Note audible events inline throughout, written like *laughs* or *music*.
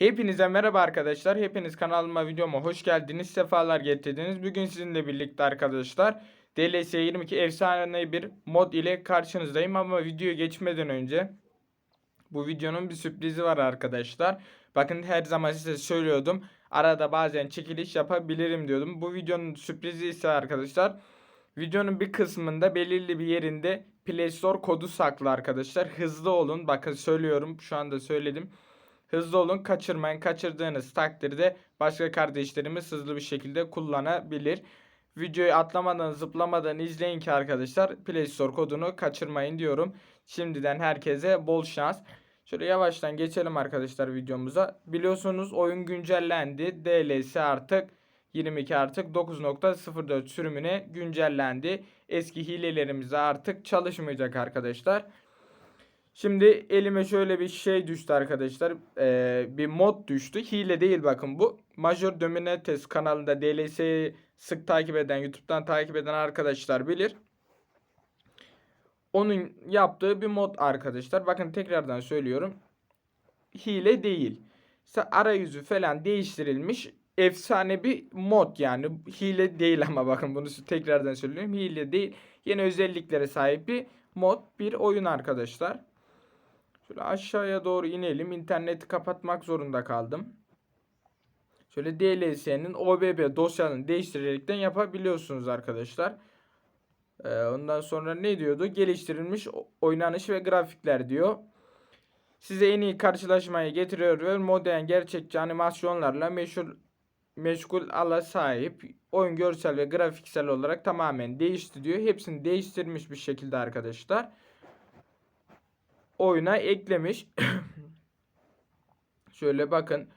Hepinize merhaba arkadaşlar. Hepiniz kanalıma videoma hoş geldiniz. Sefalar getirdiniz. Bugün sizinle birlikte arkadaşlar DLS 22 efsane bir mod ile karşınızdayım ama videoya geçmeden önce bu videonun bir sürprizi var arkadaşlar. Bakın her zaman size söylüyordum. Arada bazen çekiliş yapabilirim diyordum. Bu videonun sürprizi ise arkadaşlar videonun bir kısmında belirli bir yerinde Play Store kodu saklı arkadaşlar. Hızlı olun. Bakın söylüyorum. Şu anda söyledim. Hızlı olun kaçırmayın. Kaçırdığınız takdirde başka kardeşlerimiz hızlı bir şekilde kullanabilir. Videoyu atlamadan zıplamadan izleyin ki arkadaşlar Play Store kodunu kaçırmayın diyorum. Şimdiden herkese bol şans. Şöyle yavaştan geçelim arkadaşlar videomuza. Biliyorsunuz oyun güncellendi. DLS artık 22 artık 9.04 sürümüne güncellendi. Eski hilelerimiz artık çalışmayacak arkadaşlar. Şimdi elime şöyle bir şey düştü arkadaşlar. Ee, bir mod düştü. Hile değil bakın bu. Major Dominates kanalında DLS'yi sık takip eden, YouTube'dan takip eden arkadaşlar bilir. Onun yaptığı bir mod arkadaşlar. Bakın tekrardan söylüyorum. Hile değil. Arayüzü falan değiştirilmiş efsane bir mod yani. Hile değil ama bakın bunu tekrardan söylüyorum. Hile değil. Yeni özelliklere sahip bir mod, bir oyun arkadaşlar. Şöyle aşağıya doğru inelim. İnterneti kapatmak zorunda kaldım. Şöyle DLS'nin OBB dosyanı değiştirerekten yapabiliyorsunuz arkadaşlar. Ee, ondan sonra ne diyordu? Geliştirilmiş oynanış ve grafikler diyor. Size en iyi karşılaşmayı getiriyor ve modern gerçekçi animasyonlarla meşhur meşgul ala sahip. Oyun görsel ve grafiksel olarak tamamen değişti diyor. Hepsini değiştirmiş bir şekilde arkadaşlar oyuna eklemiş. *coughs* Şöyle bakın.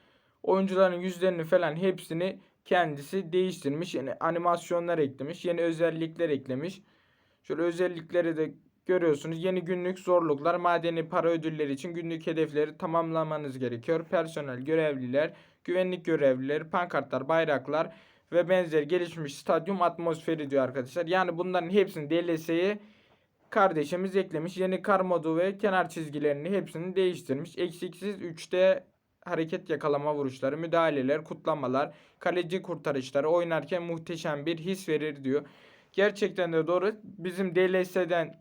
Oyuncuların yüzlerini falan hepsini kendisi değiştirmiş. Yani animasyonlar eklemiş. Yeni özellikler eklemiş. Şöyle özellikleri de görüyorsunuz. Yeni günlük zorluklar, madeni para ödülleri için günlük hedefleri tamamlamanız gerekiyor. Personel, görevliler, güvenlik görevlileri, pankartlar, bayraklar ve benzer gelişmiş stadyum atmosferi diyor arkadaşlar. Yani bunların hepsini DLS'ye kardeşimiz eklemiş. Yeni kar modu ve kenar çizgilerini hepsini değiştirmiş. Eksiksiz 3D hareket yakalama vuruşları, müdahaleler, kutlamalar, kaleci kurtarışları oynarken muhteşem bir his verir diyor. Gerçekten de doğru. Bizim DLS'den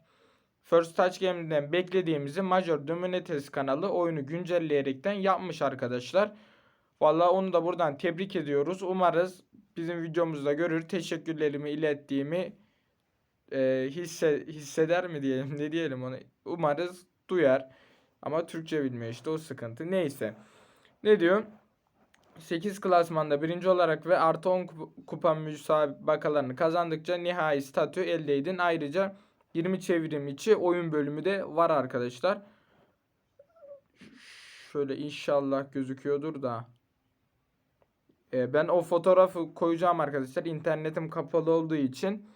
First Touch Game'den beklediğimizi Major Dominates kanalı oyunu güncelleyerekten yapmış arkadaşlar. Valla onu da buradan tebrik ediyoruz. Umarız bizim videomuzda görür. Teşekkürlerimi ilettiğimi e, hisse, hisseder mi diyelim *laughs* ne diyelim onu umarız duyar ama Türkçe bilmiyor işte o sıkıntı neyse ne diyor 8 klasmanda birinci olarak ve artı 10 kupa müsabakalarını kazandıkça nihai statü elde edin. Ayrıca 20 çevrim içi oyun bölümü de var arkadaşlar. Şöyle inşallah gözüküyordur da. Ee, ben o fotoğrafı koyacağım arkadaşlar. İnternetim kapalı olduğu için.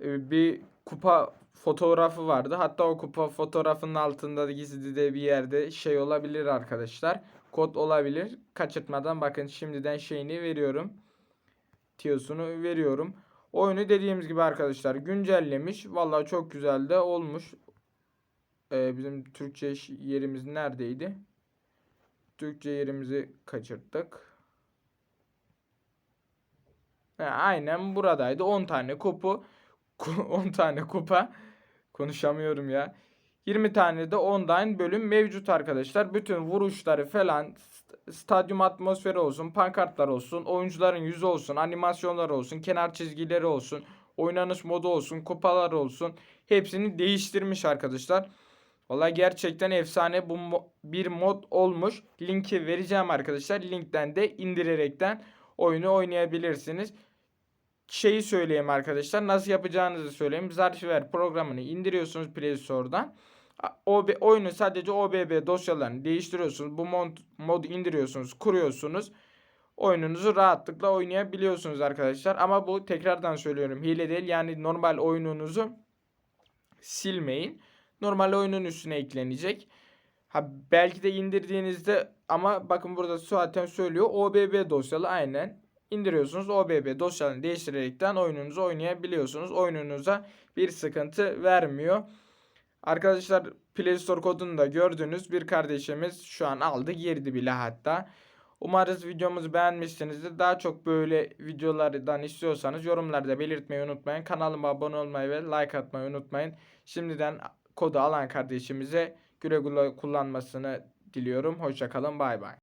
E, bir kupa fotoğrafı vardı. Hatta o kupa fotoğrafının altında da gizli de bir yerde şey olabilir arkadaşlar. Kod olabilir. Kaçırtmadan bakın şimdiden şeyini veriyorum. Tiyosunu veriyorum. Oyunu dediğimiz gibi arkadaşlar güncellemiş. Vallahi çok güzel de olmuş. Ee, bizim Türkçe yerimiz neredeydi? Türkçe yerimizi kaçırttık. He, aynen buradaydı. 10 tane kupu. 10 *laughs* tane kupa. Konuşamıyorum ya. 20 tane de online bölüm mevcut arkadaşlar. Bütün vuruşları falan stadyum atmosferi olsun, pankartlar olsun, oyuncuların yüzü olsun, animasyonlar olsun, kenar çizgileri olsun, oynanış modu olsun, kupalar olsun. Hepsini değiştirmiş arkadaşlar. Valla gerçekten efsane bu mo bir mod olmuş. Linki vereceğim arkadaşlar. Linkten de indirerekten oyunu oynayabilirsiniz şeyi söyleyeyim arkadaşlar. Nasıl yapacağınızı söyleyeyim. Zarchiver programını indiriyorsunuz Play Store'dan. OB, oyunu sadece OBB dosyalarını değiştiriyorsunuz. Bu mod, modu indiriyorsunuz, kuruyorsunuz. Oyununuzu rahatlıkla oynayabiliyorsunuz arkadaşlar. Ama bu tekrardan söylüyorum hile değil. Yani normal oyununuzu silmeyin. Normal oyunun üstüne eklenecek. Ha belki de indirdiğinizde ama bakın burada zaten söylüyor OBB dosyalı aynen indiriyorsunuz. OBB dosyalarını değiştirerekten oyununuzu oynayabiliyorsunuz. Oyununuza bir sıkıntı vermiyor. Arkadaşlar Play Store kodunu da gördünüz. Bir kardeşimiz şu an aldı girdi bile hatta. Umarız videomuzu beğenmişsinizdir. Daha çok böyle videolardan istiyorsanız yorumlarda belirtmeyi unutmayın. Kanalıma abone olmayı ve like atmayı unutmayın. Şimdiden kodu alan kardeşimize güle güle kullanmasını diliyorum. Hoşçakalın bay bay.